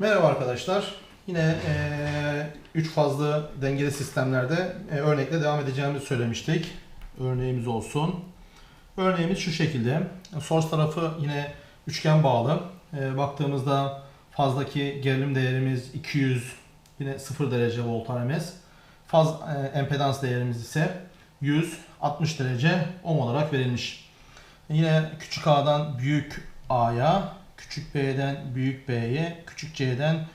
Merhaba arkadaşlar. Yine 3 fazlı dengeli sistemlerde e, örnekle devam edeceğimizi söylemiştik. Örneğimiz olsun. Örneğimiz şu şekilde. Source tarafı yine üçgen bağlı. E, baktığımızda fazdaki gerilim değerimiz 200 yine 0 derece volt RMS. Faz e, empedans değerimiz ise 100 60 derece ohm olarak verilmiş. Yine küçük A'dan büyük A'ya, küçük B'den büyük B'ye, küçük C'den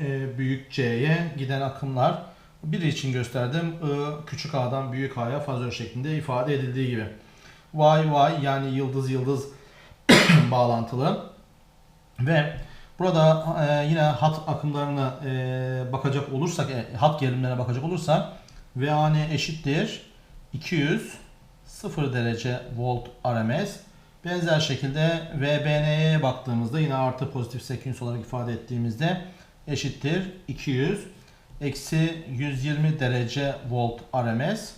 e, büyük C'ye giden akımlar. Biri için gösterdim. I, küçük A'dan büyük A'ya fazör şeklinde ifade edildiği gibi. Y, Y yani yıldız yıldız bağlantılı. Ve burada e, yine hat akımlarına e, bakacak olursak, e, hat gerilimlerine bakacak olursak VAN eşittir 200 0 derece volt RMS. Benzer şekilde VBN'ye baktığımızda yine artı pozitif seküns olarak ifade ettiğimizde eşittir 200 eksi 120 derece volt RMS.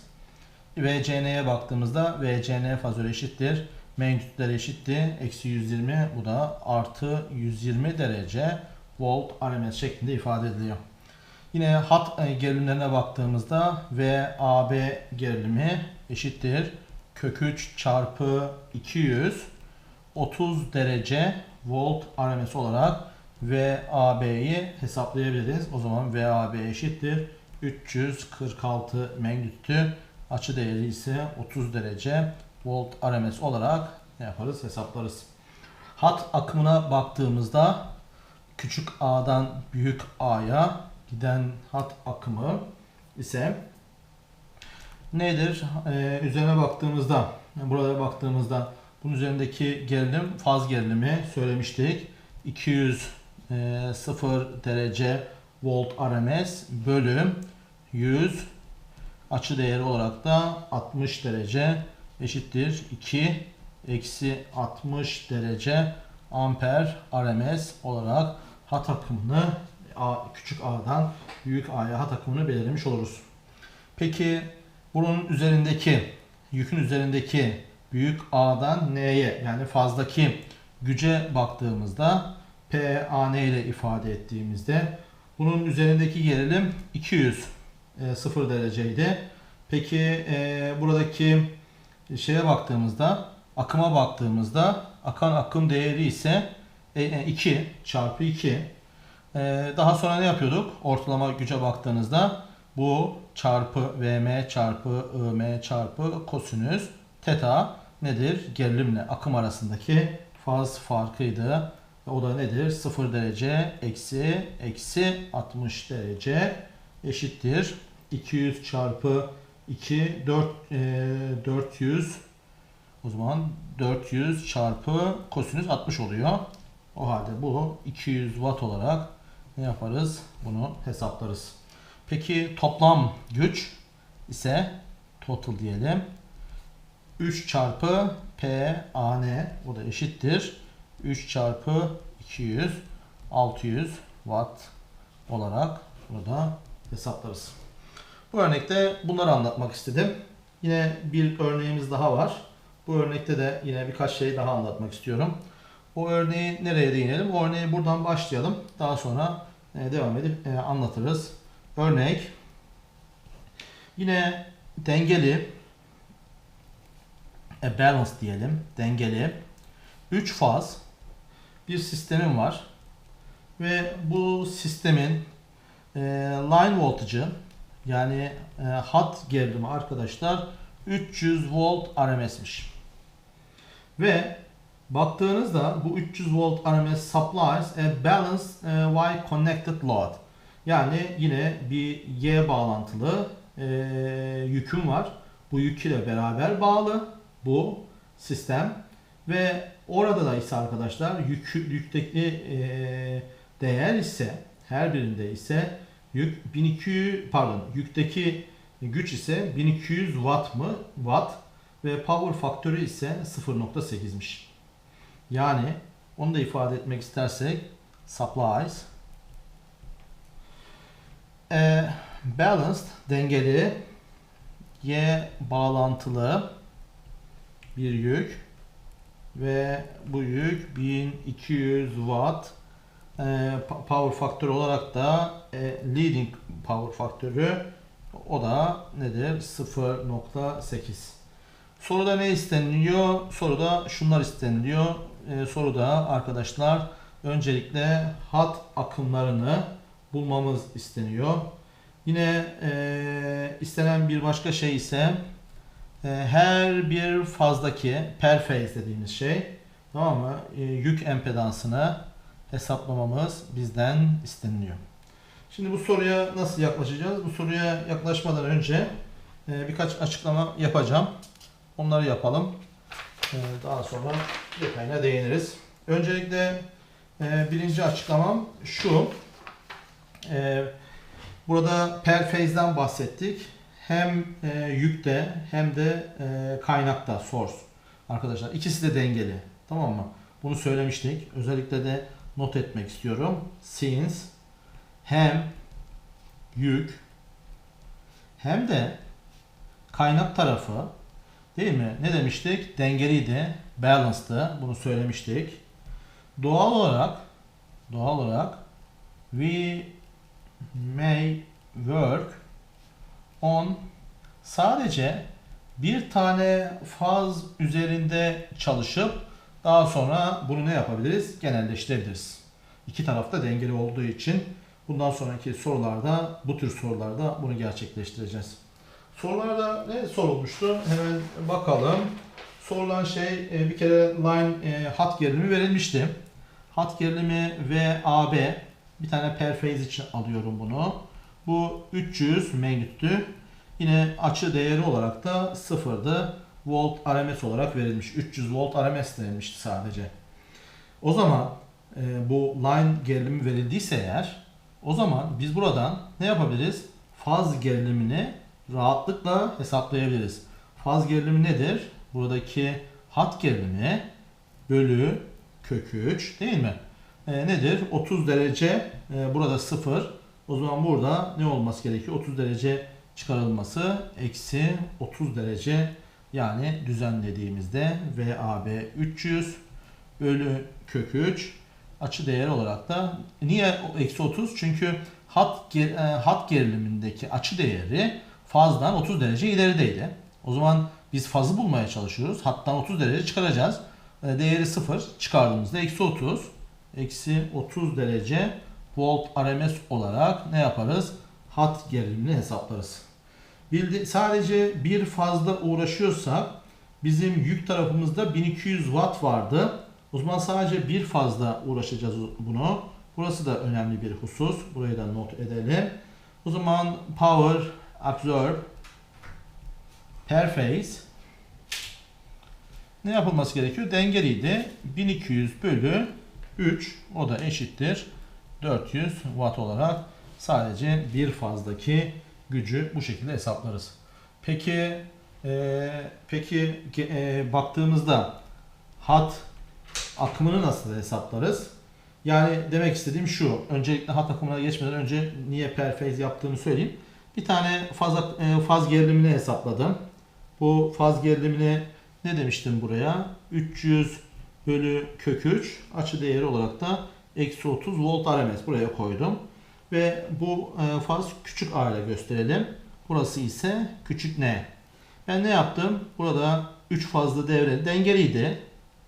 VCN'ye baktığımızda VCN fazör eşittir. Magnitüdler eşitti. Eksi 120 bu da artı 120 derece volt RMS şeklinde ifade ediliyor. Yine hat e, gerilimlerine baktığımızda VAB gerilimi eşittir. Kök 3 çarpı 200 30 derece volt RMS olarak VAB'yi hesaplayabiliriz. O zaman VAB eşittir 346 magnitüdü. Açı değeri ise 30 derece volt RMS olarak ne yaparız? Hesaplarız. Hat akımına baktığımızda küçük A'dan büyük A'ya giden hat akımı ise nedir? Ee, üzerine baktığımızda, burada baktığımızda bunun üzerindeki gerilim faz gerilimi söylemiştik. 200 e, 0 derece volt RMS bölüm 100 açı değeri olarak da 60 derece eşittir 2 eksi 60 derece amper RMS olarak hat akımını A, küçük A'dan büyük A'ya hat akımını belirlemiş oluruz. Peki bunun üzerindeki yükün üzerindeki büyük A'dan N'ye yani fazdaki güce baktığımızda PAN ile ifade ettiğimizde bunun üzerindeki gerilim 200 e, 0 dereceydi. Peki e, buradaki şeye baktığımızda akıma baktığımızda akan akım değeri ise e, 2 çarpı 2 ee, daha sonra ne yapıyorduk? Ortalama güce baktığınızda bu çarpı Vm çarpı Im çarpı kosinüs teta nedir? Gerilimle akım arasındaki faz farkıydı. O da nedir? 0 derece eksi eksi 60 derece eşittir. 200 çarpı 2 4 e, 400 o zaman 400 çarpı kosinüs 60 oluyor. O halde bu 200 watt olarak ne yaparız? Bunu hesaplarız. Peki toplam güç ise total diyelim. 3 çarpı PAN o da eşittir. 3 çarpı 200 600 watt olarak burada hesaplarız. Bu örnekte bunları anlatmak istedim. Yine bir örneğimiz daha var. Bu örnekte de yine birkaç şey daha anlatmak istiyorum. O örneği nereye değinelim? O örneği buradan başlayalım. Daha sonra e, devam edip e, anlatırız. Örnek yine dengeli e, balance diyelim. Dengeli 3 faz bir sistemim var. Ve bu sistemin e, line voltage'ı yani e, hat gerilimi arkadaşlar 300 volt RMS'miş. Ve baktığınızda bu 300 volt RMS supplies a balanced e, Y connected load. Yani yine bir Y bağlantılı e, yüküm var. Bu yük ile beraber bağlı bu sistem ve orada da ise arkadaşlar yük, yükteki e, değer ise her birinde ise yük 1200 pardon yükteki güç ise 1200 watt mı watt ve power faktörü ise 0.8'miş. Yani onu da ifade etmek istersek supplies e, balanced dengeli Y bağlantılı bir yük ve bu yük 1200 watt e, power faktörü olarak da e, leading power faktörü o da nedir? 0.8. Soruda ne isteniliyor? Soruda şunlar isteniliyor. E, soruda arkadaşlar öncelikle hat akımlarını bulmamız isteniyor. Yine e, istenen bir başka şey ise e, her bir fazdaki per phase dediğimiz şey tamam mı? E, yük empedansını hesaplamamız bizden isteniliyor. Şimdi bu soruya nasıl yaklaşacağız? Bu soruya yaklaşmadan önce e, birkaç açıklama yapacağım. Onları yapalım. E, daha sonra detayına değiniriz. Öncelikle e, birinci açıklamam şu. E, burada per phase'den bahsettik. Hem e, yükte hem de e, kaynakta source. Arkadaşlar ikisi de dengeli. Tamam mı? Bunu söylemiştik. Özellikle de not etmek istiyorum. Since hem yük hem de kaynak tarafı değil mi? Ne demiştik? Dengeliydi, balanced'dı. Bunu söylemiştik. Doğal olarak doğal olarak we may work on sadece bir tane faz üzerinde çalışıp daha sonra bunu ne yapabiliriz? Genelleştirebiliriz. İki tarafta dengeli olduğu için bundan sonraki sorularda bu tür sorularda bunu gerçekleştireceğiz. Sorularda ne sorulmuştu? Hemen bakalım. Sorulan şey e, bir kere line e, hat gerilimi verilmişti. Hat gerilimi ve AB bir tane per phase için alıyorum bunu. Bu 300 magnitüdü. Yine açı değeri olarak da sıfırdı. Volt RMS olarak verilmiş. 300 volt RMS denilmişti sadece. O zaman e, bu line gerilimi verildiyse eğer o zaman biz buradan ne yapabiliriz? Faz gerilimini rahatlıkla hesaplayabiliriz. Faz gerilimi nedir? Buradaki hat gerilimi bölü kök 3 değil mi? E, nedir? 30 derece e, burada 0. O zaman burada ne olması gerekiyor? 30 derece çıkarılması eksi 30 derece yani düzenlediğimizde VAB 300 bölü kök 3 açı değeri olarak da niye eksi 30? Çünkü hat, ger- e, hat gerilimindeki açı değeri fazdan 30 derece ilerideydi. O zaman biz fazı bulmaya çalışıyoruz. Hattan 30 derece çıkaracağız. E, Değeri 0 çıkardığımızda eksi 30. Eksi 30 derece volt RMS olarak ne yaparız? Hat gerilimini hesaplarız. Bildi, sadece bir fazla uğraşıyorsak bizim yük tarafımızda 1200 watt vardı. O zaman sadece bir fazla uğraşacağız bunu. Burası da önemli bir husus. Burayı da not edelim. O zaman power absorb per phase ne yapılması gerekiyor? Dengeliydi. 1200 bölü 3 o da eşittir 400 watt olarak sadece bir fazdaki gücü bu şekilde hesaplarız. Peki e, peki e, baktığımızda hat akımını nasıl hesaplarız? Yani demek istediğim şu. Öncelikle hat akımına geçmeden önce niye per phase yaptığımı söyleyeyim. Bir tane faz, e, faz gerilimini hesapladım. Bu faz gerilimini ne demiştim buraya? 300 bölü kök 3 açı değeri olarak da eksi 30 volt RMS buraya koydum. Ve bu e, faz küçük a ile gösterelim. Burası ise küçük n. Ben ne yaptım? Burada 3 fazlı devre dengeliydi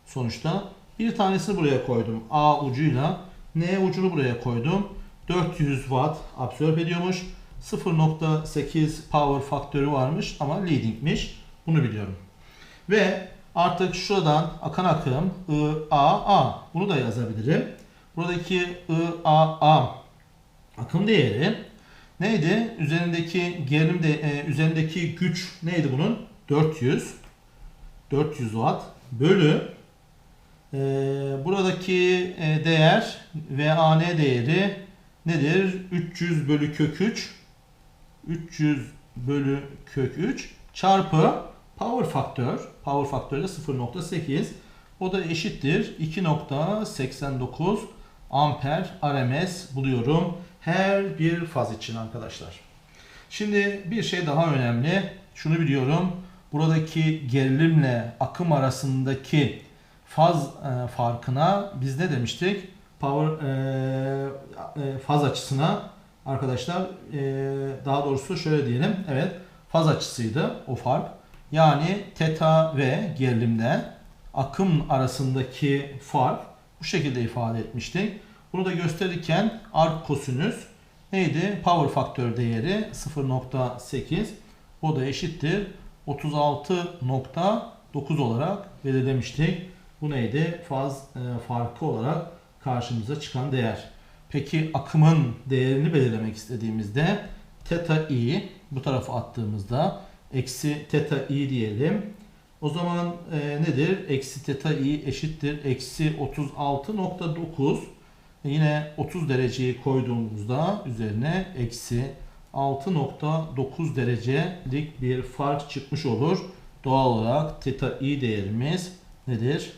sonuçta. Bir tanesini buraya koydum. A ucuyla N ucunu buraya koydum. 400 watt absorb ediyormuş. 0.8 power faktörü varmış ama leadingmiş. Bunu biliyorum. Ve artık şuradan akan akım I, A, A. Bunu da yazabilirim. Buradaki I, A, A akım değeri neydi? Üzerindeki gerilim de e, üzerindeki güç neydi bunun? 400 400 watt bölü e, buradaki e, değer VAN değeri nedir? 300 bölü kök 3 300 bölü kök 3 çarpı power faktör power faktörü de 0.8 o da eşittir 2.89 amper RMS buluyorum her bir faz için arkadaşlar. Şimdi bir şey daha önemli. Şunu biliyorum. Buradaki gerilimle akım arasındaki faz e, farkına biz ne demiştik? Power e, e, faz açısına arkadaşlar e, daha doğrusu şöyle diyelim. Evet faz açısıydı o fark. Yani teta ve gerilimde akım arasındaki fark bu şekilde ifade etmiştik. Bunu da gösterirken arc kosinüs neydi? Power faktör değeri 0.8. O da eşittir 36.9 olarak belirlemiştik. Bu neydi? Faz e, farkı olarak karşımıza çıkan değer. Peki akımın değerini belirlemek istediğimizde teta i bu tarafa attığımızda eksi teta i diyelim. O zaman e, nedir? Eksi teta i eşittir. Eksi 36.9 Yine 30 dereceyi koyduğumuzda üzerine eksi 6.9 derecelik bir fark çıkmış olur. Doğal olarak teta i değerimiz nedir?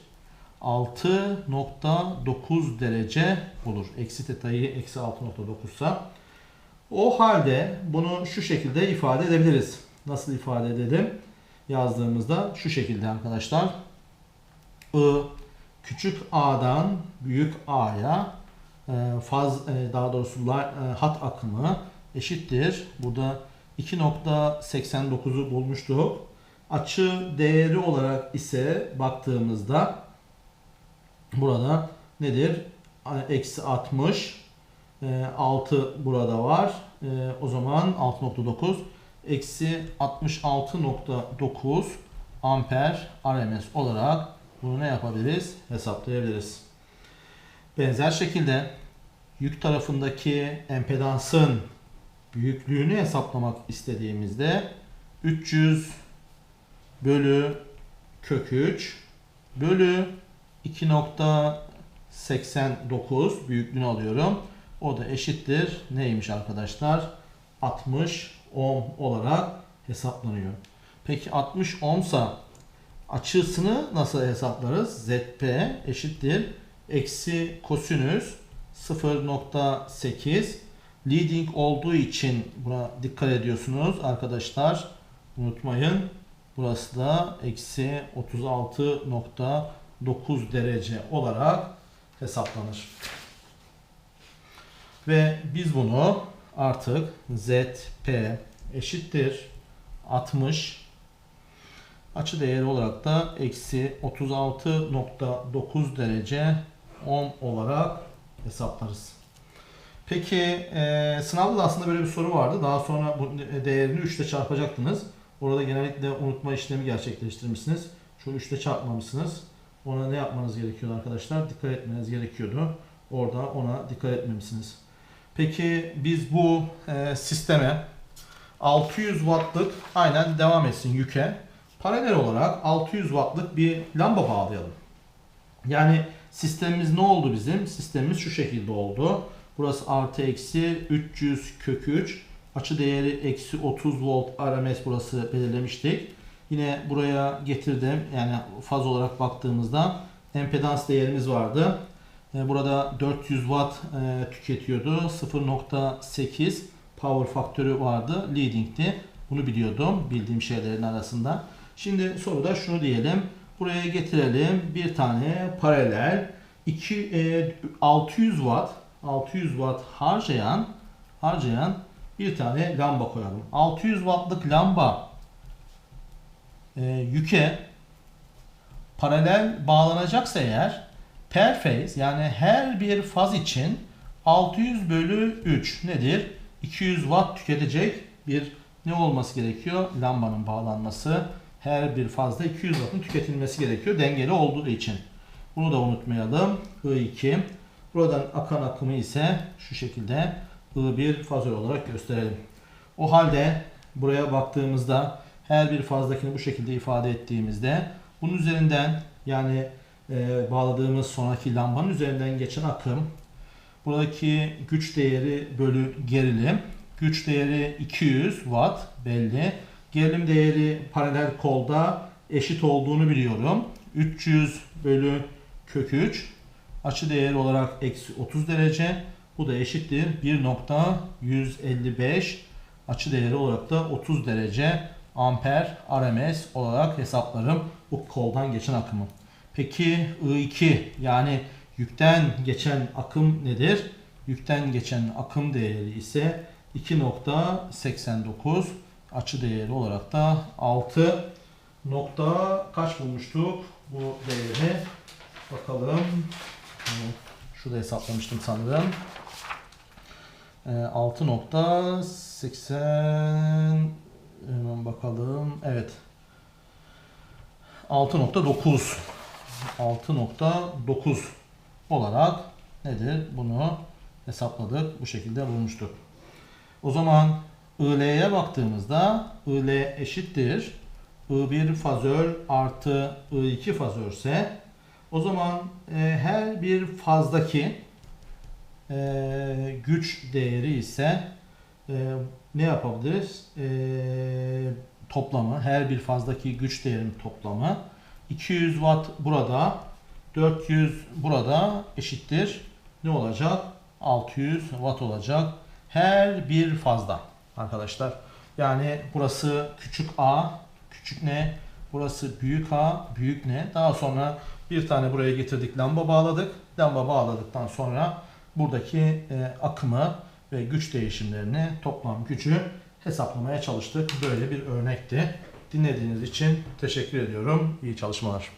6.9 derece olur. Eksi teta i eksi 6.9 ise. O halde bunu şu şekilde ifade edebiliriz. Nasıl ifade edelim? Yazdığımızda şu şekilde arkadaşlar. I küçük a'dan büyük a'ya e, faz e, daha doğrusu e, hat akımı eşittir. Burada 2.89'u bulmuştuk. Açı değeri olarak ise baktığımızda burada nedir? Eksi 60 6 burada var. O zaman 6.9 eksi 66.9 amper RMS olarak bunu ne yapabiliriz? Hesaplayabiliriz. Benzer şekilde yük tarafındaki empedansın büyüklüğünü hesaplamak istediğimizde 300 bölü kök 3 bölü 2.89 büyüklüğünü alıyorum. O da eşittir neymiş arkadaşlar? 60 ohm olarak hesaplanıyor. Peki 60 ohmsa açısını nasıl hesaplarız? ZP eşittir eksi kosinüs 0.8 leading olduğu için buna dikkat ediyorsunuz arkadaşlar. Unutmayın. Burası da eksi 36.9 derece olarak hesaplanır. Ve biz bunu artık ZP eşittir 60 açı değeri olarak da eksi 36.9 derece ohm olarak hesaplarız. Peki e, sınavda da aslında böyle bir soru vardı. Daha sonra bu değerini 3 ile çarpacaktınız. Orada genellikle unutma işlemi gerçekleştirmişsiniz. Şu 3 ile çarpmamışsınız. Ona ne yapmanız gerekiyordu arkadaşlar? Dikkat etmeniz gerekiyordu. Orada ona dikkat etmemişsiniz. Peki biz bu e, sisteme 600 wattlık aynen devam etsin yüke. Paralel olarak 600 wattlık bir lamba bağlayalım. Yani sistemimiz ne oldu bizim? Sistemimiz şu şekilde oldu. Burası artı eksi 300 kök 3. Açı değeri eksi 30 volt RMS burası belirlemiştik. Yine buraya getirdim. Yani faz olarak baktığımızda empedans değerimiz vardı. E, burada 400 watt e, tüketiyordu. 0.8 power faktörü vardı. Leading'ti. Bunu biliyordum. Bildiğim şeylerin arasında. Şimdi soruda şunu diyelim. Buraya getirelim. Bir tane paralel 2 600 watt 600 watt harcayan harcayan bir tane lamba koyalım. 600 wattlık lamba e, yüke paralel bağlanacaksa eğer per phase yani her bir faz için 600 bölü 3 nedir? 200 watt tüketecek bir ne olması gerekiyor? Lambanın bağlanması her bir fazda 200 wattın tüketilmesi gerekiyor dengeli olduğu için. Bunu da unutmayalım. I2 buradan akan akımı ise şu şekilde I1 fazör olarak gösterelim. O halde buraya baktığımızda her bir fazdakini bu şekilde ifade ettiğimizde bunun üzerinden yani e, bağladığımız sonraki lambanın üzerinden geçen akım. Buradaki güç değeri bölü gerilim. Güç değeri 200 watt belli. Gerilim değeri paralel kolda eşit olduğunu biliyorum. 300 bölü kök 3 açı değeri olarak eksi 30 derece. Bu da eşittir 1.155 açı değeri olarak da 30 derece. Amper RMS olarak hesaplarım bu koldan geçen akımı. Peki I2 yani yükten geçen akım nedir? Yükten geçen akım değeri ise 2.89. Açı değeri olarak da 6 nokta kaç bulmuştuk bu değeri? Bakalım. Şurada hesaplamıştım sanırım. Ee, 6.80 hemen bakalım. Evet. 6.9 6.9 olarak nedir? Bunu hesapladık. Bu şekilde bulmuştuk. O zaman IL'ye baktığımızda IL eşittir. I1 fazör artı I2 fazörse o zaman e, her bir fazdaki e, güç değeri ise e, ne yapabiliriz? E, toplamı, her bir fazdaki güç değerinin toplamı 200 watt burada, 400 burada eşittir. Ne olacak? 600 watt olacak. Her bir fazda arkadaşlar. Yani burası küçük a, küçük ne? Burası büyük a, büyük ne? Daha sonra bir tane buraya getirdik, lamba bağladık. Lamba bağladıktan sonra buradaki e, akımı ve güç değişimlerini, toplam gücü hesaplamaya çalıştık. Böyle bir örnekti. Dinlediğiniz için teşekkür ediyorum. İyi çalışmalar.